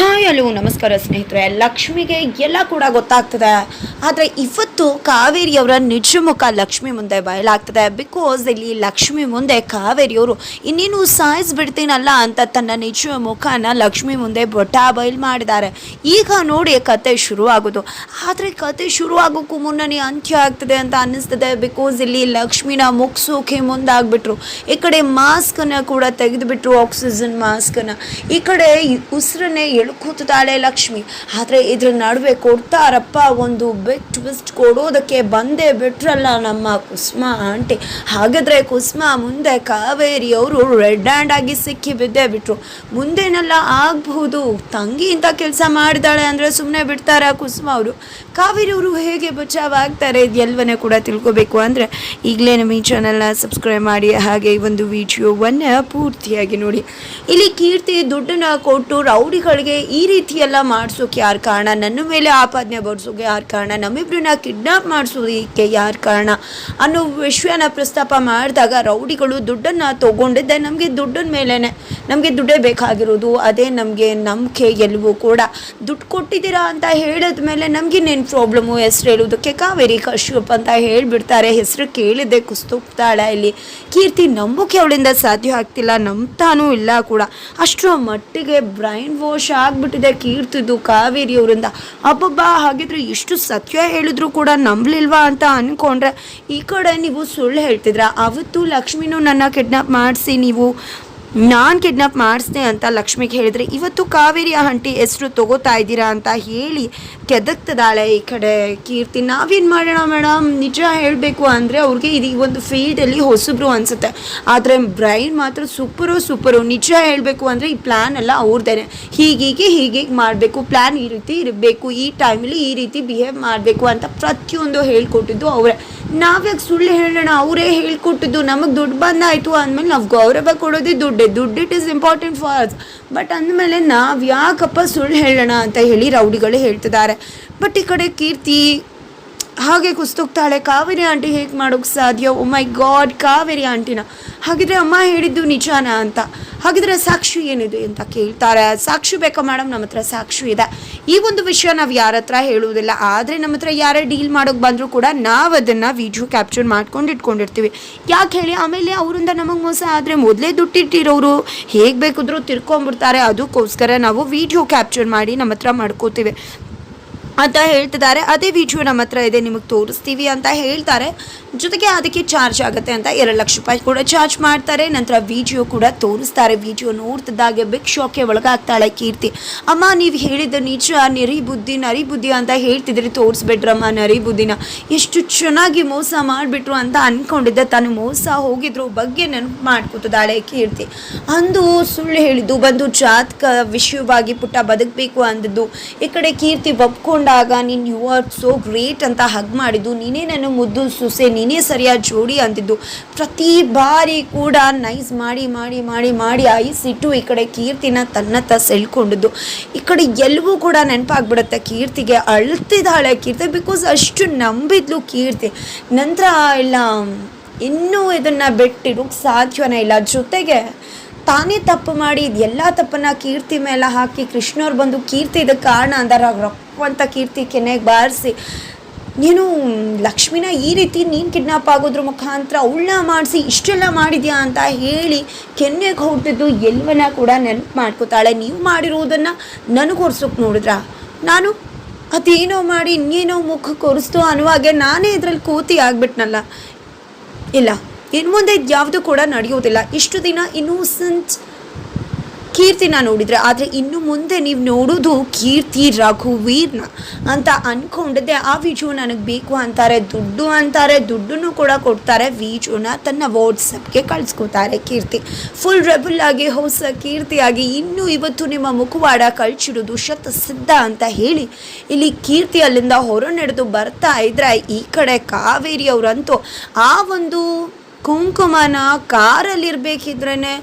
Hi. Hi, hello, ನಮಸ್ಕಾರ ಸ್ನೇಹಿತರೆ. ಲಕ್ಷ್ಮಿಗೆ ಎಲ್ಲ ಕೂಡ ಗೊತ್ತಾಗ್ತದೆ. ಆದರೆ ಇವತ್ತು ಕಾವೇರಿಯವರ ನಿಜ ಮುಖ ಲಕ್ಷ್ಮಿ ಮುಂದೆ ಬಯಲಾಗ್ತದೆ. ಬಿಕಾಸ್ ಇಲ್ಲಿ ಲಕ್ಷ್ಮಿ ಮುಂದೆ ಕಾವೇರಿಯವರು ಇನ್ನೇನು ಸಾಯಿಸ್ಬಿಡ್ತೀನಲ್ಲ ಅಂತ ತನ್ನ ನಿಜ ಮುಖನ ಲಕ್ಷ್ಮಿ ಮುಂದೆ ಬೊಟ್ಟ ಬಯಲು ಮಾಡಿದ್ದಾರೆ. ಈಗ ನೋಡಿ ಕತೆ ಶುರುವಾಗೋದು. ಆದರೆ ಕತೆ ಶುರುವಾಗೋಕ್ಕೂ ಮುನ್ನನೇ ಅಂತ್ಯ ಆಗ್ತದೆ ಅಂತ ಅನ್ನಿಸ್ತದೆ. ಬಿಕಾಸ್ ಇಲ್ಲಿ ಲಕ್ಷ್ಮಿನ ಮುಗಿಸೋಕೆ ಮುಂದಾಗ್ಬಿಟ್ರು. ಈ ಕಡೆ ಮಾಸ್ಕನ್ನು ಕೂಡ ತೆಗೆದುಬಿಟ್ರು ಆಕ್ಸಿಜನ್ ಮಾಸ್ಕನ್ನು ಈ ಕಡೆ ಉಸಿರನ್ನೇ ಎಳ್ಕೂತಾಳೆ ಲಕ್ಷ್ಮಿ. ಆದರೆ ಇದ್ರ ನಡುವೆ ಕೊಡ್ತಾರಪ್ಪ ಒಂದು ಬೆಟ್ ಟ್ವಿಸ್ಟ್ ಕೊಡೋದಕ್ಕೆ ಬಂದೇ ಬಿಟ್ರಲ್ಲ ನಮ್ಮ ಕುಸ್ಮಾ ಆಂಟಿ. ಹಾಗಾದ್ರೆ ಕುಸ್ಮಾ ಮುಂದೆ ಕಾವೇರಿ ಅವರು ರೆಡ್ ಹ್ಯಾಂಡ್ ಆಗಿ ಸಿಕ್ಕಿ ಬಿದ್ದೇ ಬಿಟ್ರು. ಮುಂದೇನೆಲ್ಲ ಆಗಬಹುದು? ತಂಗಿ ಇಂಥ ಕೆಲಸ ಮಾಡಿದಾಳೆ ಅಂದರೆ ಸುಮ್ಮನೆ ಬಿಡ್ತಾರ ಕುಸ್ಮಾ ಅವರು? ಕಾವೇರಿ ಅವರು ಹೇಗೆ ಬಚಾವಾಗ್ತಾರೆ ಎಲ್ಲವನ್ನ ಕೂಡ ತಿಳ್ಕೊಬೇಕು ಅಂದರೆ ಈಗಲೇ ನಮ್ಮ ಈ ಚಾನಲ್ನ ಸಬ್ಸ್ಕ್ರೈಬ್ ಮಾಡಿ ಹಾಗೆ ಈ ಒಂದು ವಿಡಿಯೋವನ್ನು ಪೂರ್ತಿಯಾಗಿ ನೋಡಿ. ಇಲ್ಲಿ ಕೀರ್ತಿ ದುಡ್ಡನ್ನ ಕೊಟ್ಟು ರೌಡಿಗಳಿಗೆ ರೀತಿ ಎಲ್ಲ ಮಾಡಿಸೋಕೆ ಯಾರು ಕಾರಣ? ನನ್ನ ಮೇಲೆ ಆಪಾದನೆ ಬಡಿಸೋಕೆ ಯಾರು ಕಾರಣ? ನಮ್ಮಿಬ್ರನ್ನ ಕಿಡ್ನಾಪ್ ಮಾಡಿಸೋದಕ್ಕೆ ಯಾರು ಕಾರಣ? ಅನ್ನೋ ವಿಷಯನ ಪ್ರಸ್ತಾಪ ಮಾಡಿದಾಗ ರೌಡಿಗಳು ದುಡ್ಡನ್ನು ತಗೊಂಡಿದ್ದೆ. ನಮಗೆ ದುಡ್ಡಿನ ಮೇಲೇ ನಮಗೆ ದುಡ್ಡೇ ಬೇಕಾಗಿರೋದು, ಅದೇ ನಮಗೆ ನಂಬಿಕೆ ಎಲ್ಲವೂ ಕೂಡ. ದುಡ್ಡು ಕೊಟ್ಟಿದ್ದೀರಾ ಅಂತ ಹೇಳಿದ ಮೇಲೆ ನಮಗಿನ್ನೇನು ಪ್ರಾಬ್ಲಮ್ಮು ಹೆಸ್ರು ಹೇಳುವುದಕ್ಕೆ ಕಾವೇರಿ ಕಶ್ಯಪ್ ಅಂತ ಹೇಳಿಬಿಡ್ತಾರೆ. ಹೆಸರು ಕೇಳಿದ್ದೆ ಕುಸ್ತೋಗ್ತಾಳೆ ಇಲ್ಲಿ. ಕೀರ್ತಿ ನಂಬೋಕೆ ಅವಳಿಂದ ಸಾಧ್ಯ ಆಗ್ತಿಲ್ಲ, ನಂಬ್ತಾನೂ ಇಲ್ಲ ಕೂಡ. ಅಷ್ಟರ ಮಟ್ಟಿಗೆ ಬ್ರೈನ್ ವಾಶ್ ಆಗಿಬಿಟ್ಟಿದೆ ಕೀರ್ತಿದು ಕಾವೇರಿ ಅವರಿಂದ. ಅಬ್ಬಬ್ಬ, ಹಾಗಿದ್ರೆ ಇಷ್ಟು ಸತ್ಯ ಹೇಳಿದ್ರು ಕೂಡ ನಂಬಲಿಲ್ವಾ ಅಂತ ಅಂದ್ಕೊಂಡ್ರೆ ಈ ಕಡೆ ನೀವು ಸುಳ್ಳು ಹೇಳ್ತಿದ್ರ? ಅವತ್ತು ಲಕ್ಷ್ಮಿನೂ ನನ್ನ ಕಿಡ್ನಾಪ್ ಮಾಡಿಸಿ ನೀವು ನಾನು ಕಿಡ್ನಾಪ್ ಮಾಡಿಸ್ದೆ ಅಂತ ಲಕ್ಷ್ಮಿಗೆ ಹೇಳಿದ್ರೆ, ಇವತ್ತು ಕಾವೇರಿ ಆಂಟಿ ಹೆಸರು ತಗೋತಾ ಇದ್ದೀರಾ ಅಂತ ಹೇಳಿ ಕೆದಕ್ತದಾಳೆ ಈ ಕಡೆ ಕೀರ್ತಿ. ನಾವೇನು ಮಾಡೋಣ ಮೇಡಮ್? ನಿಜ ಹೇಳಬೇಕು ಅಂದರೆ ಅವ್ರಿಗೆ ಇದು ಈ ಒಂದು ಫೀಲ್ಡಲ್ಲಿ ಹೊಸಬ್ರು ಅನಿಸುತ್ತೆ. ಆದರೆ ಬ್ರೈನ್ ಮಾತ್ರ ಸೂಪರು ಸೂಪರು ನಿಜ ಹೇಳಬೇಕು ಅಂದರೆ ಈ ಪ್ಲ್ಯಾನ್ ಎಲ್ಲ ಅವ್ರದ್ದೇನೆ ಹೀಗೀಗೆ ಹೀಗೀಗೆ ಮಾಡಬೇಕು. ಪ್ಲ್ಯಾನ್ ಈ ರೀತಿ ಇರಬೇಕು. ಈ ಟೈಮಲ್ಲಿ ಈ ರೀತಿ ಬಿಹೇವ್ ಮಾಡಬೇಕು ಅಂತ ಪ್ರತಿಯೊಂದು ಹೇಳ್ಕೊಟ್ಟಿದ್ದು ಅವರೇ. ನಾವ್ಯಾಕೆ ಸುಳ್ಳು ಹೇಳೋಣ? ಅವರೇ ಹೇಳ್ಕೊಟ್ಟಿದ್ದು. ನಮಗೆ ದುಡ್ಡು ಬಂದಾಯಿತು ಅಂದಮೇಲೆ ನಾವು ಗೌರವ ಕೊಡೋದೇ ದುಡ್ಡೇ. ದುಡ್ಡು it is important for us but ಅಂದಮೇಲೆ ನಾವು ಯಾಕಪ್ಪ ಸುಳ್ಳು ಹೇಳೋಣ ಅಂತ ಹೇಳಿ ರೌಡಿಗಳು ಹೇಳ್ತಿದ್ದಾರೆ. ಬಟ್ ಈ ಕಡೆ ಕೀರ್ತಿ ಹಾಗೆ ಕುಸ್ತೋಗ್ತಾಳೆ ಕಾವೇರಿ ಆಂಟಿ ಹೇಗೆ ಮಾಡೋಕ್ಕೆ ಸಾಧ್ಯ? ಓ ಮೈ ಗಾಡ್ ಕಾವೇರಿ ಆಂಟಿನ. ಹಾಗಿದ್ರೆ ಅಮ್ಮ ಹೇಳಿದ್ದು ನಿಜಾನ ಅಂತ. ಹಾಗಿದ್ರೆ ಸಾಕ್ಷಿ ಏನಿದೆ ಅಂತ ಕೇಳ್ತಾರೆ. ಸಾಕ್ಷಿ ಬೇಕಾ ಮೇಡಮ್ ನಮ್ಮ ಹತ್ರ ಸಾಕ್ಷಿ ಇದೆ. ಈ ಒಂದು ವಿಷಯ ನಾವು ಯಾರ ಹತ್ರ ಹೇಳುವುದಿಲ್ಲ. ಆದರೆ ನಮ್ಮ ಹತ್ರ ಯಾರೇ ಡೀಲ್ ಮಾಡೋಕ್ಕೆ ಬಂದರೂ ಕೂಡ ನಾವು ಅದನ್ನು ವಿಡಿಯೋ ಕ್ಯಾಪ್ಚರ್ ಮಾಡ್ಕೊಂಡು ಇಟ್ಕೊಂಡಿರ್ತೀವಿ. ಯಾಕೆ ಹೇಳಿ? ಆಮೇಲೆ ಅವರಿಂದ ನಮಗೆ ಮೋಸ ಆದರೆ ಮೊದಲೇ ದುಡ್ಡಿಟ್ಟಿರೋರು ಹೇಗೆ ಬೇಕಿದ್ರೂ ತಿರ್ಕೊಂಬಿಡ್ತಾರೆ ಅದಕ್ಕೋಸ್ಕರ ನಾವು ವಿಡಿಯೋ ಕ್ಯಾಪ್ಚರ್ ಮಾಡಿ ನಮ್ಮ ಹತ್ರ ಮಾಡ್ಕೋತೀವಿ. ಅಂತ ಹೇಳ್ತಿದ್ದಾರೆ. ಅದೇ ವಿಡಿಯೋ ನಮ್ಮ ಹತ್ರ ಇದೆ, ನಿಮಗೆ ತೋರಿಸ್ತೀವಿ ಅಂತ ಹೇಳ್ತಾರೆ. ಜೊತೆಗೆ ಅದಕ್ಕೆ ಚಾರ್ಜ್ ಆಗುತ್ತೆ ಅಂತ ಎರಡು ಲಕ್ಷ ರೂಪಾಯಿ ಕೂಡ ಚಾರ್ಜ್ ಮಾಡ್ತಾರೆ. ನಂತರ ವಿಡಿಯೋ ಕೂಡ ತೋರಿಸ್ತಾರೆ. ವಿಡಿಯೋ ನೋಡ್ತಿದ್ದಾಗೆ ಬಿಗ್ ಶಾಕ್ಗೆ ಒಳಗಾಗ್ತಾಳೆ ಕೀರ್ತಿ. ಅಮ್ಮ, ನೀವು ಹೇಳಿದ ನಿಜ ನರಿ ಬುದ್ಧಿ ನರಿ ಬುದ್ಧಿ ಅಂತ ಹೇಳ್ತಿದ್ರಿ ತೋರಿಸ್ಬಿಟ್ರಮ್ಮ ನರಿ ಬುದ್ಧಿನ ಎಷ್ಟು ಚೆನ್ನಾಗಿ ಮೋಸ ಮಾಡಿಬಿಟ್ರು ಅಂತ ಅಂದ್ಕೊಂಡಿದ್ದೆ ತಾನು ಮೋಸ ಹೋಗಿದ್ರು ಬಗ್ಗೆ ನೆನಪು ಮಾಡ್ಕೊತಿದ್ದಾಳೆ ಕೀರ್ತಿ. ಅಂದು ಸುಳ್ಳು ಹೇಳಿದ್ದು, ಬಂದು ಜಾತಕ ವಿಷಯವಾಗಿ ಪುಟ್ಟ ಬದುಕಬೇಕು ಅಂದದ್ದು. ಈ ಕಡೆ ಕೀರ್ತಿ ಒಪ್ಕೊಂಡಾಗ ನೀನು ಯು ಆರ್ ಸೋ ಗ್ರೇಟ್ ಅಂತ ಹಗ್ ಮಾಡಿದ್ದು. ನೀನೇ ನನ್ನ ಮುದ್ದು ಸುಸೆ, ನೀನೇ ಸರಿಯಾದ ಜೋಡಿ ಅಂತಿದ್ದು. ಪ್ರತಿ ಬಾರಿ ಕೂಡ ನೈಸ್ ಮಾಡಿ ಮಾಡಿ ಮಾಡಿ ಮಾಡಿ ಐಸಿಟ್ಟು ಈ ಕಡೆ ಕೀರ್ತಿನ ತನ್ನತ್ತ ಸೆಳ್ಕೊಂಡಿದ್ದು. ಈ ಕಡೆ ಎಲ್ಲವೂ ಕೂಡ ನೆನಪಾಗ್ಬಿಡುತ್ತೆ ಕೀರ್ತಿಗೆ. ಅಳ್ತಿದ್ದಾಳೆ ಕೀರ್ತಿ ಬಿಕಾಸ್ ಅಷ್ಟು ನಂಬಿದ್ಲು ಕೀರ್ತಿ. ನಂತರ ಇಲ್ಲ, ಇನ್ನೂ ಇದನ್ನು ಬಿಟ್ಟಿರೋಕ್ಕೆ ಸಾಧ್ಯವೇ ಇಲ್ಲ. ಜೊತೆಗೆ ತಾನೇ ತಪ್ಪು ಮಾಡಿ ಎಲ್ಲ ತಪ್ಪನ್ನ ಕೀರ್ತಿ ಮೇಲೆ ಹಾಕಿ ಕೃಷ್ಣವ್ರು ಬಂದು ಕೀರ್ತಿ ಇದಕ್ಕೆ ಕಾರಣ ಅಂದಾರ ರೊಕ್ಕ ಅಂತ ಕೀರ್ತಿ ಕೆನೆಗೆ ಬಾರಿಸಿ. ನೀನು ಲಕ್ಷ್ಮಿನ ಈ ರೀತಿ ನೀನು ಕಿಡ್ನಾಪ್ ಆಗೋದ್ರ ಮುಖಾಂತರ ಅವಳನ್ನ ಮಾಡಿಸಿ, ಇಷ್ಟೆಲ್ಲ ಮಾಡಿದ್ಯಾ ಅಂತ ಹೇಳಿ ಕೆನ್ನೆಗೆ ಹೊಡೆದಿದ್ದು ಎಲ್ಲವನ್ನ ಕೂಡ ನೆನಪು ಮಾಡ್ಕೋತಾಳೆ. ನೀವು ಮಾಡಿರೋದನ್ನು ನನಗೆ ಹೊರ್ಸೋಕೆ ನೋಡಿದ್ರಾ? ನಾನು ಅದೇನೋ ಮಾಡಿ ಇನ್ನೇನೋ ಮುಖಕ್ಕೆ ಹೊರಿಸ್ತು ಅನ್ನುವಾಗೆ ನಾನೇ ಇದರಲ್ಲಿ ಕೂತಿ ಆಗ್ಬಿಟ್ನಲ್ಲ. ಇಲ್ಲ. ಇನ್ನು ಮುಂದೆ ಯಾವುದು ಕೂಡ ನಡೆಯೋದಿಲ್ಲ ಇಷ್ಟು ದಿನ ಇನ್ನೂಸೆಂಟ್ ಕೀರ್ತಿನ ನೋಡಿದರೆ, ಆದರೆ ಇನ್ನು ಮುಂದೆ ನೀವು ನೋಡೋದು ಕೀರ್ತಿ ರಘುವೀರ್ನ ಅಂತ ಅಂದ್ಕೊಂಡಿದ್ದೆ ಆ ವಿಡಿಯೋ ನನಗೆ ಬೇಕು ಅಂತಾರೆ, ದುಡ್ಡು ಅಂತಾರೆ, ದುಡ್ಡನ್ನು ಕೂಡ ಕೊಡ್ತಾರೆ. ವಿಡಿಯೋನ ತನ್ನ ವಾಟ್ಸಪ್ಗೆ ಕಳಿಸ್ಕೊತಾರೆ ಕೀರ್ತಿ. ಫುಲ್ ರೆಬಲ್ ಆಗಿ, ಹೊಸ ಕೀರ್ತಿಯಾಗಿ ಇನ್ನೂ ಇವತ್ತು ನಿಮ್ಮ ಮುಖವಾಡ ಕಳ್ಚಿಡೋದು ಶತ ಸಿದ್ಧ ಅಂತ ಹೇಳಿ, ಇಲ್ಲಿ ಕೀರ್ತಿ ಅಲ್ಲಿಂದ ಹೊರ ನಡೆದು ಬರ್ತಾ ಇದ್ರೆ, ಈ ಕಡೆ ಕಾವೇರಿ ಅವರಂತೂ ಆ ಒಂದು ಕುಂಕುಮನ ಕಾರಲ್ಲಿರ್ಬೇಕಿದ್ರೇ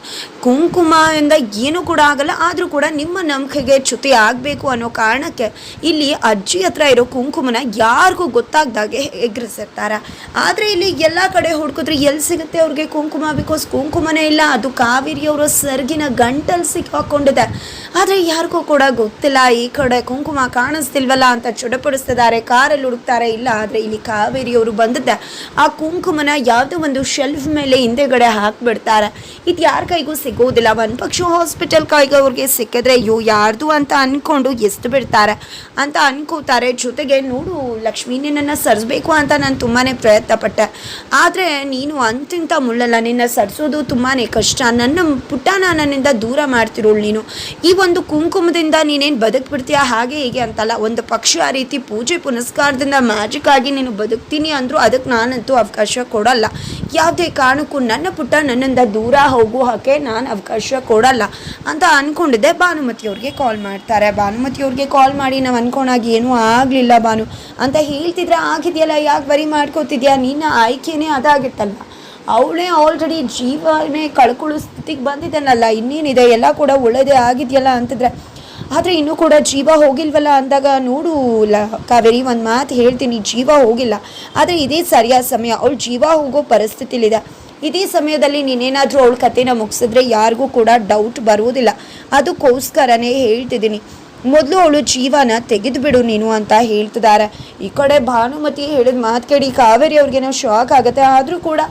ಕುಂಕುಮದಿಂದ ಏನೂ ಕೂಡ ಆಗಲ್ಲ, ಆದರೂ ಕೂಡ ನಿಮ್ಮ ನಂಬಿಕೆಗೆ ಚ್ಯುತಿ ಆಗಬೇಕು ಅನ್ನೋ ಕಾರಣಕ್ಕೆ ಇಲ್ಲಿ ಅಜ್ಜಿ ಹತ್ರ ಇರೋ ಕುಂಕುಮನ ಯಾರಿಗೂ ಗೊತ್ತಾಗ್ದಾಗೆ ಎಗ್ರಿಸಿರ್ತಾರೆ. ಆದರೆ ಇಲ್ಲಿ ಎಲ್ಲ ಕಡೆ ಹುಡುಕಿದ್ರೆ ಎಲ್ಲಿ ಸಿಗುತ್ತೆ ಅವ್ರಿಗೆ ಕುಂಕುಮ? ಬಿಕಾಸ್ ಕುಂಕುಮನೇ ಇಲ್ಲ, ಅದು ಕಾವೇರಿಯವರ ಸರ್ಗಿನ ಗಂಟಲ್ಲಿ ಸಿಕ್ಕಾಕೊಂಡಿದೆ ಆದರೆ ಯಾರಿಗೂ ಕೂಡ ಗೊತ್ತಿಲ್ಲ, ಈ ಕಡೆ ಕುಂಕುಮ ಕಾಣಿಸ್ತಿಲ್ವಲ್ಲ ಅಂತ ಚುಡಪಡಿಸ್ತಿದ್ದಾರೆ, ಕಾರಲ್ಲಿ ಹುಡುಕ್ತಾರೆ. ಇಲ್ಲ, ಆದರೆ ಇಲ್ಲಿ ಕಾವೇರಿಯವರು ಬಂದಿದ್ದೆ. ಆ ಕುಂಕುಮನ ಯಾವುದೋ ಒಂದು ಶೆಲ್ಫ್ ಮೇಲೆ ಹಿಂದೆಗಡೆ ಹಾಕ್ಬಿಡ್ತಾರೆ. ಇದು ಯಾರ ಕೈಗೂ ಸಿಗೋದಿಲ್ಲ. ಒಂದು ಪಕ್ಷ ಹಾಸ್ಪಿಟಲ್ ಕೈಗೆ ಅವ್ರಿಗೆ ಸಿಕ್ಕಿದ್ರೆ ಅಯ್ಯೋ, ಯಾರ್ದು ಅಂತ ಅಂದ್ಕೊಂಡು ಎಷ್ಟು ಬಿಡ್ತಾರೆ. ಅಂತ ಅನ್ಕೋತಾರೆ. ಜೊತೆಗೆ ನೋಡು, ಲಕ್ಷ್ಮೀ, ನಿನ್ನನ್ನು ಸರಿಸ್ಬೇಕು ಅಂತ ನಾನು ತುಂಬಾ ಪ್ರಯತ್ನ ಪಟ್ಟೆ ಆದರೆ ನೀನು ಅಂತಿಂತ ಮುಳ್ಳಲ್ಲ. ನಿನ್ನ ಸರಿಸೋದು ತುಂಬಾ ಕಷ್ಟ. ನನ್ನ ಪುಟ್ಟನ ನನ್ನಿಂದ ದೂರ ಮಾಡ್ತಿರೋಳು ನೀನು. ಈ ಒಂದು ಕುಂಕುಮದಿಂದ ನೀನೇನು ಬದುಕ್ಬಿಡ್ತೀಯ? ಹಾಗೆ ಹೀಗೆ ಅಂತಲ್ಲ. ಒಂದು ಪಕ್ಷ ಆ ರೀತಿ ಪೂಜೆ ಪುನಸ್ಕಾರದಿಂದ ಮ್ಯಾಜಿಕ್ ಆಗಿ ನೀನು ಬದುಕ್ತೀನಿ ಅಂದರೂ ಅದಕ್ಕೆ ನಾನಂತೂ ಅವಕಾಶ ಕೊಡಲ್ಲ. ಯಾವುದೇ ಕಾರಣಕ್ಕೂ ನನ್ನ ಪುಟ್ಟ ನನ್ನಿಂದ ದೂರ ಹೋಗು ಹಾಗೆ ನಾನು ಅವಕಾಶ ಕೊಡಲ್ಲ ಅಂತ ಅಂದ್ಕೊಂಡಿದ್ದೆ ಭಾನುಮತಿಯವ್ರಿಗೆ ಕಾಲ್ ಮಾಡ್ತಾರೆ. ಭಾನುಮತಿಯವ್ರಿಗೆ ಕಾಲ್ ಮಾಡಿ ನಾವು ಅನ್ಕೊಂಡಾಗಿ ಏನೂ ಆಗಲಿಲ್ಲ ಭಾನು. ಅಂತ ಹೇಳ್ತಿದ್ರೆ, ಆಗಿದೆಯಲ್ಲ, ಯಾಕೆ ಬರಿ ಮಾಡ್ಕೋತಿದ್ಯಾ? ನಿನ್ನ ಆಯ್ಕೆನೇ ಅದಾಗಿತ್ತಲ್ಲ. ಅವಳೇ ಆಲ್ರೆಡಿ ಜೀವನೇ ಕಳ್ಕೊಳ್ಳೋ ಸ್ಥಿತಿಗೆ ಬಂದಿದ್ದಾನಲ್ಲ. ಇನ್ನೇನಿದೆ? ಎಲ್ಲ ಕೂಡ ಒಳ್ಳೆಯದೇ ಆಗಿದೆಯಲ್ಲ? ಅಂತಿದ್ರೆ ಆದರೆ ಇನ್ನೂ ಕೂಡ ಜೀವ ಹೋಗಿಲ್ವಲ್ಲ ಅಂದಾಗ ನೋಡು ಕಾವೇರಿ, ಒಂದು ಮಾತು ಹೇಳ್ತೀನಿ, ಜೀವ ಹೋಗಿಲ್ಲ. ಆದರೆ ಇದೇ ಸರಿಯಾದ ಸಮಯ, ಅವಳು ಜೀವ ಹೋಗೋ ಪರಿಸ್ಥಿತಿಲಿದೆ. ಇದೇ ಸಮಯದಲ್ಲಿ ನೀನೇನಾದರೂ ಅವಳ ಕಥೆನ ಮುಗಿಸಿದ್ರೆ ಯಾರಿಗೂ ಕೂಡ ಡೌಟ್ ಬರುವುದಿಲ್ಲ. ಅದಕ್ಕೋಸ್ಕರನೇ ಹೇಳ್ತಿದ್ದೀನಿ. ಮೊದಲು ಅವಳು ಜೀವನ ತೆಗೆದು ಬಿಡು ನೀನು ಅಂತ ಹೇಳ್ತಿದ್ದಾರೆ. ಈ ಕಡೆ ಭಾನುಮತಿ ಹೇಳಿದ ಮಾತು ಕೇಳಿ ಕಾವೇರಿ ಅವ್ರಿಗೇನೋ ಶಾಕ್ ಆಗುತ್ತೆ. ಆದರೂ ಕೂಡ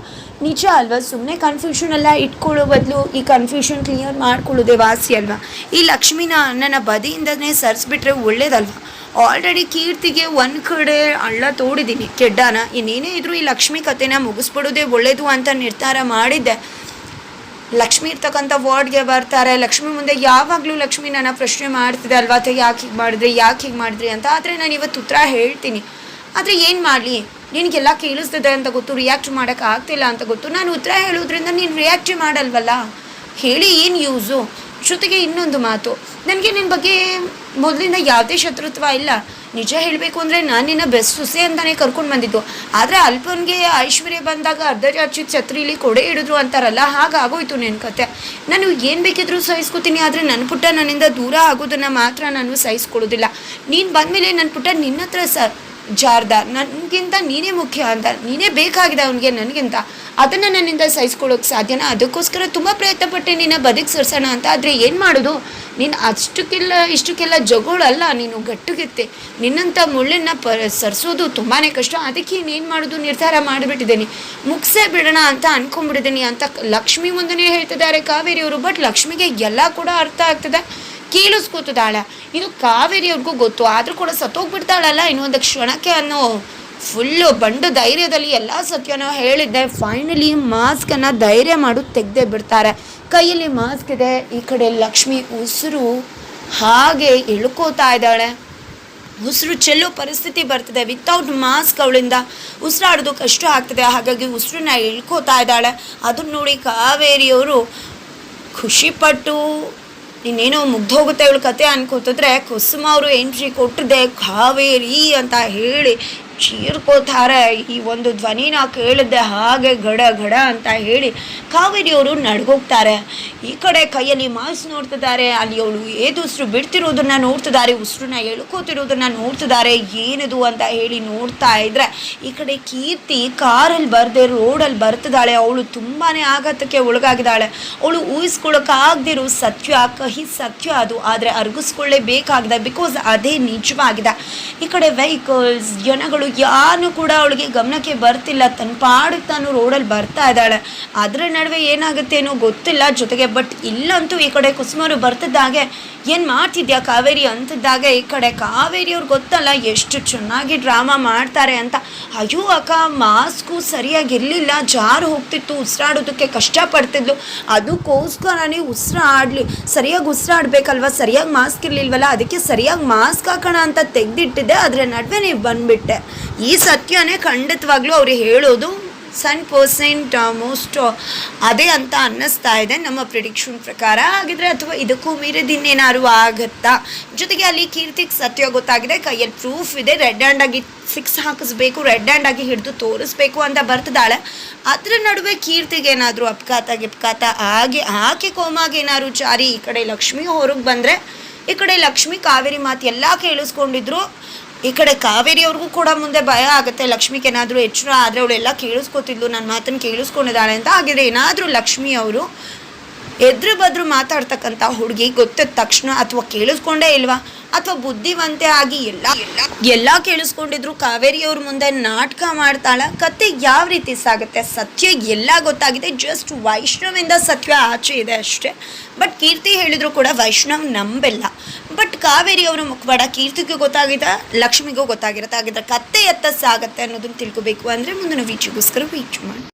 ನಿಜ ಅಲ್ವಾ? ಸುಮ್ಮನೆ ಕನ್ಫ್ಯೂಷನ್ ಎಲ್ಲ ಇಟ್ಕೊಳ್ಳೋ ಬದಲು ಈ ಕನ್ಫ್ಯೂಷನ್ ಕ್ಲಿಯರ್ ಮಾಡ್ಕೊಳ್ಳೋದೇ ವಾಸಿ ಅಲ್ವಾ? ಈ ಲಕ್ಷ್ಮಿನ ಅಣ್ಣನ ಬದಿಯಿಂದನೇ ಸರಿಸ್ಬಿಟ್ರೆ ಒಳ್ಳೇದಲ್ವಾ? ಆಲ್ರೆಡಿ ಕೀರ್ತಿಗೆ ಒಂದು ಕಡೆ ಅಳ್ಳ ತೋಡಿದ್ದೀನಿ. ಕೆಡ್ಡಾನ ಇನ್ನೇನೇ ಇದ್ರೂ ಈ ಲಕ್ಷ್ಮಿ ಕಥೆನ ಮುಗಿಸ್ಬಿಡೋದೇ ಒಳ್ಳೇದು ಅಂತ ನಿರ್ಧಾರ ಮಾಡಿದ್ದೆ. ಲಕ್ಷ್ಮಿ ಇರ್ತಕ್ಕಂಥ ವಾರ್ಡ್ಗೆ ಬರ್ತಾರೆ. ಲಕ್ಷ್ಮಿ ಮುಂದೆ ಯಾವಾಗಲೂ ಲಕ್ಷ್ಮಿ ನನ್ನ ಪ್ರಶ್ನೆ ಮಾಡ್ತಿದೆ ಅಲ್ವಾ? ಅಥವಾ ಯಾಕೆ ಹೀಗೆ ಮಾಡಿದ್ರಿ? ಯಾಕೆ ಹೀಗೆ ಮಾಡಿದ್ರಿ ಅಂತ. ಆದರೆ ನಾನು ಇವತ್ತು ಉತ್ತರ ಹೇಳ್ತೀನಿ. ಆದರೆ ಏನು ಮಾಡಲಿ? ನಿನಗೆಲ್ಲ ಕೇಳಿಸ್ತಿದೆ ಅಂತ ಗೊತ್ತು. ರಿಯಾಕ್ಟ್ ಮಾಡೋಕ್ಕೆ ಆಗ್ತಿಲ್ಲ ಅಂತ ಗೊತ್ತು. ನಾನು ಉತ್ತರ ಹೇಳೋದ್ರಿಂದ ನೀನು ರಿಯಾಕ್ಟ್ ಮಾಡಲ್ವಲ್ಲ? ಹೇಳಿ ಏನು ಯೂಸು ಜೊತೆಗೆ ಇನ್ನೊಂದು ಮಾತು. ನನಗೆ ನಿನ್ನ ಬಗ್ಗೆ ಮೊದಲಿಂದ ಯಾವುದೇ ಶತ್ರುತ್ವ ಇಲ್ಲ. ನಿಜ ಹೇಳಬೇಕು ಅಂದರೆ ನಾನು ನಿನ್ನ ಬೆಸ್ಟ್ ಸೊಸೆ ಅಂತಲೇ ಕರ್ಕೊಂಡು ಬಂದಿದ್ದು. ಆದರೆ ಅಲ್ಪನಿಗೆ ಐಶ್ವರ್ಯ ಬಂದಾಗ ಅರ್ಧ ಹಚ್ಚಿದ ಛತ್ರಿಲಿ ಕೊಡೆ ಹಿಡಿದ್ರು ಅಂತಾರಲ್ಲ ಹಾಗಾಗೋಯ್ತು ನಿನ್ನ ಕತೆ. ನಾನು ಏನು ಬೇಕಿದ್ರೂ ಸಹಿಸ್ಕೊತೀನಿ, ಆದರೆ ನನ್ನ ಪುಟ್ಟ ನನ್ನಿಂದ ದೂರ ಆಗೋದನ್ನು ಮಾತ್ರ ನಾನು ಸಹಿಸ್ಕೊಳ್ಳೋದಿಲ್ಲ. ನೀನು ಬಂದಮೇಲೆ ನನ್ನ ಪುಟ್ಟ ನಿನ್ನ ಹತ್ರ ಸ, ಜಾರ್ದ, ನನಗಿಂತ ನೀನೇ ಮುಖ್ಯ ಅಂತ, ನೀನೇ ಬೇಕಾಗಿದೆ ಅವನಿಗೆ ನನಗಿಂತ. ಅದನ್ನು ನನ್ನಿಂದ ಸಹಿಸ್ಕೊಳ್ಳೋಕೆ ಸಾಧ್ಯನಾ? ಅದಕ್ಕೋಸ್ಕರ ತುಂಬ ಪ್ರಯತ್ನ ಪಟ್ಟೆ ನಿನ್ನ ಬದುಕು ಸರ್ಸೋಣ ಅಂತ. ಆದರೆ ಏನು ಮಾಡೋದು? ನೀನು ಅಷ್ಟಕ್ಕೆಲ್ಲ, ಇಷ್ಟಕ್ಕೆಲ್ಲ ಜಗಳಲ್ಲ, ನೀನು ಗಟ್ಟುಗೆತ್ತೆ. ನಿನ್ನಂಥ ಮುಳ್ಳನ್ನ ಪ, ಸರಿಸೋದು ತುಂಬಾ ಕಷ್ಟ. ಅದಕ್ಕೆ ಇನ್ನೇನು ಮಾಡೋದು? ನಿರ್ಧಾರ ಮಾಡಿಬಿಟ್ಟಿದ್ದೀನಿ. ಮುಗಿಸೇ ಬಿಡೋಣ ಅಂತ ಅನ್ಕೊಂಡ್ಬಿಟ್ಟಿದ್ದೀನಿ ಅಂತ ಲಕ್ಷ್ಮಿ ಮುಂದೆನೇ ಹೇಳ್ತಿದ್ದಾರೆ ಕಾವೇರಿಯವರು. ಬಟ್ ಲಕ್ಷ್ಮಿಗೆ ಎಲ್ಲ ಕೂಡ ಅರ್ಥ ಆಗ್ತದೆ. ಕೇಳಿಸ್ಕೊತದಾಳ. ಇದು ಕಾವೇರಿಯವ್ರಿಗೂ ಗೊತ್ತು. ಆದರೂ ಕೂಡ ಸತ್ತೋಗ್ಬಿಡ್ತಾಳಲ್ಲ ಇನ್ನೊಂದು ಕ್ಷಣಕ್ಕೆ ಅನ್ನೋ ಫುಲ್ಲು ಬಂಡು ಧೈರ್ಯದಲ್ಲಿ ಎಲ್ಲ ಸತ್ಯನೂ ಹೇಳಿದ್ದೆ. ಫೈನಲಿ ಮಾಸ್ಕನ್ನು ಧೈರ್ಯ ಮಾಡು ತೆಗೆದೇ ಬಿಡ್ತಾರೆ. ಕೈಯಲ್ಲಿ ಮಾಸ್ಕ್ ಇದೆ, ಈ ಕಡೆ ಲಕ್ಷ್ಮಿ ಉಸಿರು ಹಾಗೆ ಇಳ್ಕೋತಾ ಇದ್ದಾಳೆ. ಉಸಿರು ಚೆಲ್ಲೋ ಪರಿಸ್ಥಿತಿ ಬರ್ತದೆ. ವಿತೌಟ್ ಮಾಸ್ಕ್ ಅವಳಿಂದ ಉಸಿರಾಡೋದು ಕಷ್ಟ ಆಗ್ತದೆ. ಹಾಗಾಗಿ ಉಸಿರನ್ನ ಇಳ್ಕೋತಾ ಇದ್ದಾಳೆ. ಅದನ್ನ ನೋಡಿ ಕಾವೇರಿಯವರು ಖುಷಿಪಟ್ಟು ಇನ್ನೇನೋ ಮುಗ್ದೋಗುತ್ತೆ ಇವಳು ಕತೆ ಅನ್ಕೋತಿದ್ರೆ, ಕುಸುಮ ಅವರು ಎಂಟ್ರಿ ಕೊಟ್ಟಿದೆ ಕಾವೇರಿ ಅಂತ ಹೇಳಿ ಚೀರ್ಕೋತಾರೆ. ಈ ಒಂದು ಧ್ವನಿನ ಕೇಳಿದ್ದೆ ಹಾಗೆ ಗಡ ಗಡ ಅಂತ ಹೇಳಿ ಕಾವೇರಿಯವರು ನಡ್ಗೋಗ್ತಾರೆ. ಈ ಕಡೆ ಕೈಯಲ್ಲಿ ಮಾಸ್ ನೋಡ್ತಿದ್ದಾರೆ. ಅಲ್ಲಿ ಅವಳು ಏದು ಉಸಿರು ಬಿಡ್ತಿರೋದನ್ನ ನೋಡ್ತಿದ್ದಾರೆ. ಉಸಿರನ್ನ ಎಳ್ಕೋತಿರೋದನ್ನ ನೋಡ್ತಿದ್ದಾರೆ. ಏನದು ಅಂತ ಹೇಳಿ ನೋಡ್ತಾ ಇದ್ರೆ ಈ ಕಡೆ ಕೀರ್ತಿ ಕಾರಲ್ಲಿ ಬರ್ದೆ ರೋಡಲ್ಲಿ ಬರ್ತಿದ್ದಾಳೆ. ಅವಳು ತುಂಬಾನೇ ಆಘಾತಕ್ಕೆ ಒಳಗಾಗಿದ್ದಾಳೆ. ಅವಳು ಊಹಿಸ್ಕೊಳ್ಳೋಕ್ಕಾಗದಿರೋ ಸತ್ಯ, ಕಹಿ ಸತ್ಯ ಅದು. ಆದರೆ ಅರ್ಗಿಸ್ಕೊಳ್ಳೇಬೇಕಾಗಿದೆ. ಬಿಕಾಸ್ ಅದೇ ನಿಜವಾಗಿದೆ. ಈ ಕಡೆ ವೆಹಿಕಲ್ಸ್ ಜನಗಳು ಯಾರು ಕೂಡ ಅವಳಿಗೆ ಗಮನಕ್ಕೆ ಬರ್ತಿಲ್ಲ. ತನ್ನ ಪಾಡಕ್ಕೆ ತಾನು ರೋಡಲ್ಲಿ ಬರ್ತಾ ಇದ್ದಾಳೆ. ಅದರ ನಡುವೆ ಏನಾಗುತ್ತೇನೋ ಗೊತ್ತಿಲ್ಲ ಜೊತೆಗೆ, ಬಟ್ ಇಲ್ಲಂತೂ ಈ ಕಡೆ ಕುಸುಮರು ಬರ್ತಿದ್ದಾಗೆ ಏನು ಮಾಡ್ತಿದ್ಯಾ ಕಾವೇರಿ ಅಂತಿದ್ದಾಗ ಈ ಕಡೆ ಕಾವೇರಿಯವ್ರು ಗೊತ್ತಲ್ಲ ಎಷ್ಟು ಚೆನ್ನಾಗಿ ಡ್ರಾಮಾ ಮಾಡ್ತಾರೆ ಅಂತ. ಅಯ್ಯೋ ಅಕ್ಕ, ಮಾಸ್ಕು ಸರಿಯಾಗಿ ಇರಲಿಲ್ಲ. ಜಾರು ಹೋಗ್ತಿತ್ತು, ಉಸಿರಾಡೋದಕ್ಕೆ ಕಷ್ಟಪಡ್ತಿದ್ಲು. ಅದಕ್ಕೋಸ್ಕರನೇ ಉಸಿರಾಡಲಿ, ಸರಿಯಾಗಿ ಉಸಿರಾಡ್ಬೇಕಲ್ವ? ಸರಿಯಾಗಿ ಮಾಸ್ಕ್ ಇರಲಿಲ್ವಲ್ಲ? ಅದಕ್ಕೆ ಸರಿಯಾಗಿ ಮಾಸ್ಕ್ ಹಾಕೋಣ ಅಂತ ತೆಗೆದಿಟ್ಟಿದ್ದೆ. ಅದರ ನಡುವೆ ನೀವು ಬಂದುಬಿಟ್ಟೆ. ಈ ಸತ್ಯನೇ ಖಂಡಿತವಾಗ್ಲೂ ಅವ್ರು ಹೇಳೋದು ಸಣ್ಣ ಪರ್ಸೆಂಟ್ ಮೋಸ್ಟ್ ಅದೇ ಅಂತ ಅನ್ನಿಸ್ತಾ ಇದೆ ನಮ್ಮ ಪ್ರಿಡಿಕ್ಷನ್ ಪ್ರಕಾರ. ಆಗಿದ್ರೆ ಅಥವಾ ಇದಕ್ಕೂ ಮೀರಿದಿನ್ನೇನಾದ್ರೂ ಆಗುತ್ತಾ ಆಗತ್ತಾ? ಜೊತೆಗೆ ಅಲ್ಲಿ ಕೀರ್ತಿಗೆ ಸತ್ಯ ಗೊತ್ತಾಗಿದೆ. ಕೈಯಲ್ಲಿ ಪ್ರೂಫ್ ಇದೆ. ರೆಡ್ ಹ್ಯಾಂಡ್ ಆಗಿ ಸಿಕ್ಸ್ ಹಾಕಿಸ್ಬೇಕು ರೆಡ್ ಹ್ಯಾಂಡ್ ಆಗಿ ಹಿಡಿದು ತೋರಿಸ್ಬೇಕು ಅಂತ ಬರ್ತಿದ್ದಾಳೆ. ಅದ್ರ ನಡುವೆ ಕೀರ್ತಿಗೆ ಏನಾದರೂ ಅಪಘಾತ, ಗಿಪ್ಘಾತ ಆಗಿ, ಆಕೆ ಕೋಮಾಗೆ ಏನಾದ್ರು ಚಾರಿ ಈ ಕಡೆ ಲಕ್ಷ್ಮಿ ಹೊರಗೆ ಬಂದರೆ, ಈ ಕಡೆ ಲಕ್ಷ್ಮಿ ಕಾವೇರಿ ಮಾತು ಎಲ್ಲ ಕೇಳಿಸ್ಕೊಂಡಿದ್ರು. ಈ ಕಡೆ ಕಾವೇರಿ ಅವ್ರಿಗೂ ಕೂಡ ಮುಂದೆ ಭಯ ಆಗುತ್ತೆ. ಲಕ್ಷ್ಮಿಗೆ ಏನಾದರೂ ಎಚ್ಚರ ಆದರೆ ಅವಳೆಲ್ಲ ಕೇಳಿಸ್ಕೊತಿದ್ಲು ನನ್ನ ಮಾತನ್ನು ಕೇಳಿಸ್ಕೊಂಡಿದ್ದಾಳೆ ಅಂತ. ಆಗಿದ್ರೆ ಏನಾದರೂ ಲಕ್ಷ್ಮಿ ಅವರು ಎದ್ರು ಬದ್ರು ಮಾತಾಡ್ತಕ್ಕಂಥ ಹುಡುಗಿ ಗೊತ್ತಿದ ತಕ್ಷಣ ಅಥವಾ ಕೇಳಿಸ್ಕೊಂಡೇ ಇಲ್ವಾ? ಅಥವಾ ಬುದ್ಧಿವಂತೆ ಆಗಿ ಎಲ್ಲ ಎಲ್ಲ ಕೇಳಿಸ್ಕೊಂಡಿದ್ರು ಕಾವೇರಿಯವ್ರ ಮುಂದೆ ನಾಟಕ ಮಾಡ್ತಾಳ, ಕತೆ ಯಾವ ರೀತಿ ಸಾಗುತ್ತೆ? ಸತ್ಯ ಎಲ್ಲ ಗೊತ್ತಾಗಿದೆ. ಜಸ್ಟ್ ವೈಷ್ಣವಿಂದ ಸತ್ಯ ಆಚೆ ಇದೆ ಅಷ್ಟೇ. ಬಟ್ ಕೀರ್ತಿ ಹೇಳಿದ್ರು ಕೂಡ ವೈಷ್ಣವ್ ನಂಬೆಲ್ಲ. ಬಟ್ ಕಾವೇರಿ ಅವರ ಮುಖವಾಡ ಕೀರ್ತಿಗೂ ಗೊತ್ತಾಗಿದೆ, ಲಕ್ಷ್ಮಿಗೂ ಗೊತ್ತಾಗಿರುತ್ತೆ, ಹಾಗಿದ್ರೆ ಕತ್ತೆ ಎತ್ತ ಸಾಗತ್ತೆ ಅನ್ನೋದನ್ನ ತಿಳ್ಕೊಬೇಕು ಅಂದರೆ ಮುಂದಿನ ವೀಚಿಗೋಸ್ಕರ ವೀಚ್ ಮಾಡಿ.